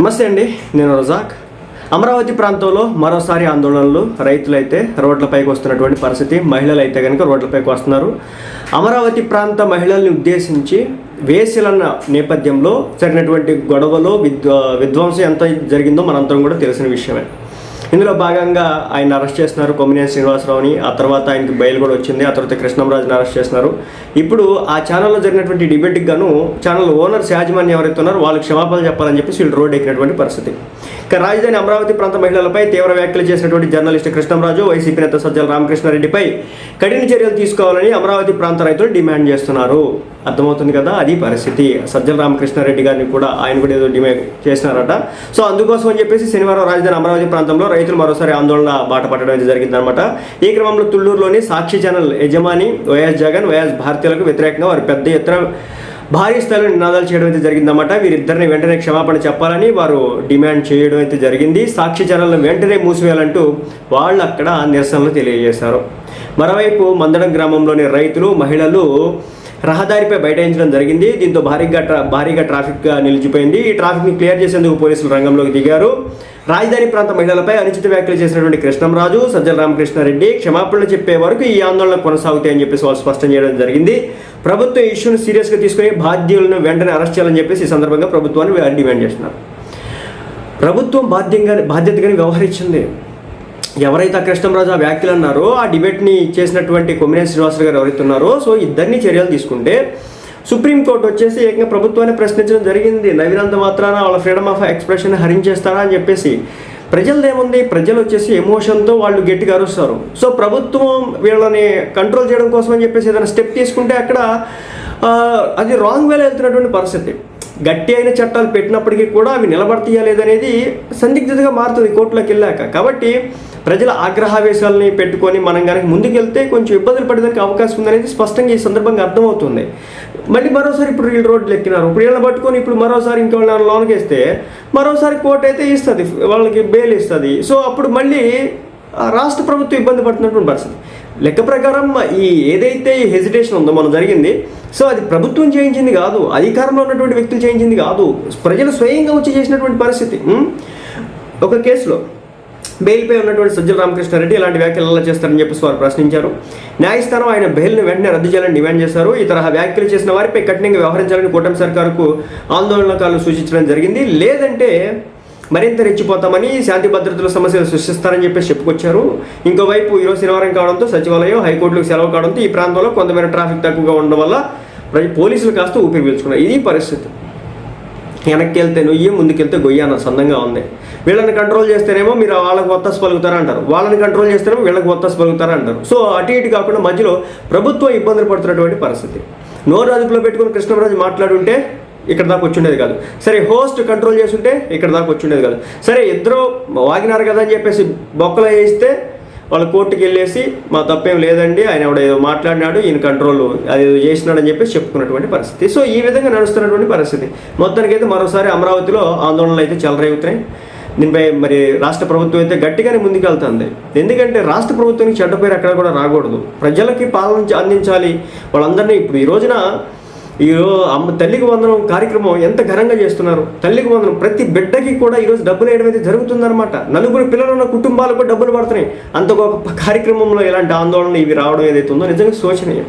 నమస్తే అండి నేను రజాక్. అమరావతి ప్రాంతంలో మరోసారి ఆందోళనలు రైతులైతే రోడ్లపైకి వస్తున్నటువంటి పరిస్థితి మహిళలు అయితే కనుక రోడ్లపైకి వస్తున్నారు. అమరావతి ప్రాంత మహిళల్ని ఉద్దేశించి వేసిలన్న నేపథ్యంలో జరిగినటువంటి గొడవలో విద్వ విధ్వంసం ఎంత జరిగిందో మనందరం కూడా తెలిసిన విషయమే. ఇందులో భాగంగా ఆయన అరెస్ట్ చేస్తున్నారు కొమ్మినేని శ్రీనివాసరావుని. ఆ తర్వాత ఆయనకి బయలు కూడా వచ్చింది. ఆ తర్వాత కృష్ణంరాజుని అరెస్ట్ చేస్తున్నారు. ఇప్పుడు ఆ ఛానల్లో జరిగినటువంటి డిబేట్కి గాను ఛానల్ ఓనర్స్ యాజమాన్యం ఎవరైతే ఉన్నారో వాళ్ళకి క్షమాపణలు చెప్పాలని చెప్పేసి వీళ్ళు రోడ్ ఎక్కినటువంటి పరిస్థితి. ఇక రాజధాని అమరావతి ప్రాంత మహిళలపై తీవ్ర వ్యాఖ్యలు చేసినటువంటి జర్నలిస్ట్ కృష్ణంరాజు వైసీపీ నేత సజ్జల రామకృష్ణారెడ్డిపై కఠిన చర్యలు తీసుకోవాలని అమరావతి ప్రాంత రైతులు డిమాండ్ చేస్తున్నారు. అర్థమవుతుంది కదా? అది పరిస్థితి. సజ్జల రామకృష్ణారెడ్డి గారిని కూడా ఆయన కూడా ఏదో డిమాండ్ చేసినారట సో అందుకోసం అని చెప్పేసి శనివారం రాజధాని అమరావతి ప్రాంతంలో రైతులు మరోసారి ఆందోళన బాట పట్టడం అయితే జరిగిందనమాట ఈ క్రమంలో తుళ్ళూరులోని సాక్షి ఛానల్ యజమాని వైఎస్ జగన్ వైఎస్ భారతీయులకు వ్యతిరేకంగా వారు పెద్ద ఎత్తున భారీ స్థాయిలో నినాదాలు చేయడం అయితే జరిగిందన్నమాట. వీరిద్దరిని వెంటనే క్షమాపణ చెప్పాలని వారు డిమాండ్ చేయడం అయితే జరిగింది. సాక్షి ఛానల్ను వెంటనే మూసివేయాలంటూ వాళ్ళు అక్కడ నిరసనలు తెలియజేశారు. మరోవైపు మందడం గ్రామంలోని రైతులు మహిళలు రహదారిపై బైఠాయించడం జరిగింది. దీంతో భారీగా ట్రా భారీగా ట్రాఫిక్ నిలిచిపోయింది. ఈ ట్రాఫిక్ని క్లియర్ చేసేందుకు పోలీసులు రంగంలోకి దిగారు. రాజధాని ప్రాంత మహిళలపై అనుచిత వ్యాఖ్యలు చేసినటువంటి కృష్ణంరాజు సజ్జల రామకృష్ణారెడ్డి క్షమాపణలు చెప్పే వరకు ఈ ఆందోళన కొనసాగుతాయని చెప్పేసి వాళ్ళు స్పష్టం చేయడం జరిగింది. ప్రభుత్వం ఇష్యూను సీరియస్గా తీసుకుని బాధ్యులను వెంటనే అరెస్ట్ చేయాలని చెప్పేసి ఈ సందర్భంగా ప్రభుత్వాన్ని డిమాండ్ చేస్తున్నారు. ప్రభుత్వం బాధ్యంగా బాధ్యతగానే వ్యవహరించింది. ఎవరైతే ఆ కృష్ణంరాజు ఆ వ్యాఖ్యలు అన్నారో ఆ డిబేట్ని చేసినటువంటి కొమ్మినేని శ్రీనివాసరావు గారు ఎవరైతే ఉన్నారో సో ఇద్దరిని చర్యలు తీసుకుంటే సుప్రీంకోర్టు వచ్చేసి ఏకంగా ప్రభుత్వాన్ని ప్రశ్నించడం జరిగింది. నవీనంత మాత్రాన వాళ్ళ ఫ్రీడమ్ ఆఫ్ ఎక్స్ప్రెషన్ హరించేస్తారా అని చెప్పేసి. ప్రజలదేముంది ప్రజలు వచ్చేసి ఎమోషన్తో వాళ్ళు గట్టిగా అరుస్తారు. సో ప్రభుత్వం వీళ్ళని కంట్రోల్ చేయడం కోసం అని చెప్పేసి ఏదైనా స్టెప్ తీసుకుంటే అక్కడ అది రాంగ్ వేలో వెళ్తున్నటువంటి పరిస్థితి. గట్టి అయిన చట్టాలు పెట్టినప్పటికీ కూడా అవి నిలబడతీయలేదనేది సందిగ్ధతగా మారుతుంది కోర్టులోకి వెళ్ళాక. కాబట్టి ప్రజల ఆగ్రహావేశాలని పెట్టుకొని మనం కనుక ముందుకెళ్తే కొంచెం ఇబ్బందులు పడేదానికి అవకాశం ఉందనేది స్పష్టంగా ఈ సందర్భంగా అర్థమవుతుంది. మళ్ళీ మరోసారి ఇప్పుడు వీళ్ళు రోడ్లు ఎక్కినారు. ఇప్పుడు వీళ్ళని పట్టుకొని ఇప్పుడు మరోసారి ఇంకెవరైనా లోన్కి వేస్తే మరోసారి కోర్టు అయితే ఇస్తుంది. వాళ్ళకి బెయిల్ ఇస్తుంది. సో అప్పుడు మళ్ళీ రాష్ట్ర ప్రభుత్వం ఇబ్బంది పడుతున్నటువంటి పరిస్థితి. లెక్క ప్రకారం ఈ ఏదైతే ఈ హెజిటేషన్ ఉందో మనం జరిగింది సో అది ప్రభుత్వం చేయించింది కాదు అధికారంలో ఉన్నటువంటి వ్యక్తులు చేయించింది కాదు ప్రజలు స్వయంగా వచ్చి చేసినటువంటి పరిస్థితి. ఒక కేసులో బెయిల్పై ఉన్నటువంటి సజ్జల రామకృష్ణారెడ్డి ఇలాంటి వ్యాఖ్యలు ఎలా చేస్తారని చెప్పేసి వారు ప్రశ్నించారు. న్యాయస్థానం ఆయన బెయిల్ను వెంటనే రద్దు చేయాలని డిమాండ్ చేశారు. ఈ తరహా వ్యాఖ్యలు చేసిన వారిపై కఠినంగా వ్యవహరించాలని కూటమి సర్కారుకు ఆందోళనకారులు సూచించడం జరిగింది. లేదంటే మరింత రెచ్చిపోతామని శాంతి భద్రతల సమస్యలు సృష్టిస్తారని చెప్పేసి చెప్పుకొచ్చారు. ఇంకోవైపు ఈరోజు శనివారం కావడంతో సచివాలయం హైకోర్టులకు సెలవు కావడంతో ఈ ప్రాంతంలో కొంతమేర ట్రాఫిక్ తక్కువగా ఉండడం వల్ల పోలీసులు కాస్త ఊపిరి పీల్చుకున్నారు. ఇది పరిస్థితి. వెనక్కి వెళ్తే నొయ్యి ముందుకెళ్తే గొయ్యి అన్న సందంగా ఉంది. వీళ్ళని కంట్రోల్ చేస్తేనేమో మీరు వాళ్ళకి ఒత్తస్ పలుకుతారంటారు వాళ్ళని కంట్రోల్ చేస్తేనేమో వీళ్ళకి ఒత్తస్ పలుకుతారు అంటారు. సో అటు ఇటు కాకుండా మధ్యలో ప్రభుత్వం ఇబ్బందులు పడుతున్నటువంటి పరిస్థితి. నోరు అదుపులో పెట్టుకుని కృష్ణరాజు మాట్లాడుంటే ఇక్కడ దాకా వచ్చిండేది కాదు. సరే హోస్ట్ కంట్రోల్ చేస్తుంటే ఇక్కడ దాకా వచ్చిండేది కాదు. సరే ఇద్దరు వాగినారు కదా అని చెప్పేసి బొక్కలు వేయిస్తే వాళ్ళ కోర్టుకి వెళ్ళేసి మా తప్పేం లేదండి ఆయన ఎవడో ఏదో మాట్లాడినాడు ఈయన కంట్రోల్ అది ఏదో చేసినాడని చెప్పేసి చెప్పుకున్నటువంటి పరిస్థితి. సో ఈ విధంగా నడుస్తున్నటువంటి పరిస్థితి. మొత్తానికైతే మరోసారి అమరావతిలో ఆందోళనలు అయితే చెలరేగుతున్నాయి. దీనిపై మరి రాష్ట్ర ప్రభుత్వం అయితే గట్టిగానే ముందుకెళ్తుంది. ఎందుకంటే రాష్ట్ర ప్రభుత్వానికి చెడ్డ పేరు ఎక్కడ కూడా రాకూడదు. ప్రజలకి పాలన అందించాలి. వాళ్ళందరినీ ఇప్పుడు ఈ రోజున ఈ అమ్మ తల్లికి వందనం కార్యక్రమం ఎంత ఘనంగా చేస్తున్నారు. తల్లికి వందనం. ప్రతి బిడ్డకి కూడా ఈరోజు డబ్బులు వేయడం అయితే జరుగుతుందన్నమాట. నలుగురు పిల్లలు ఉన్న కుటుంబాలకు కూడా డబ్బులు పడుతున్నాయి. అంత గొప్ప కార్యక్రమంలో ఇలాంటి ఆందోళన ఇవి రావడం ఏదైతే ఉందో నిజంగా శోచనీయం.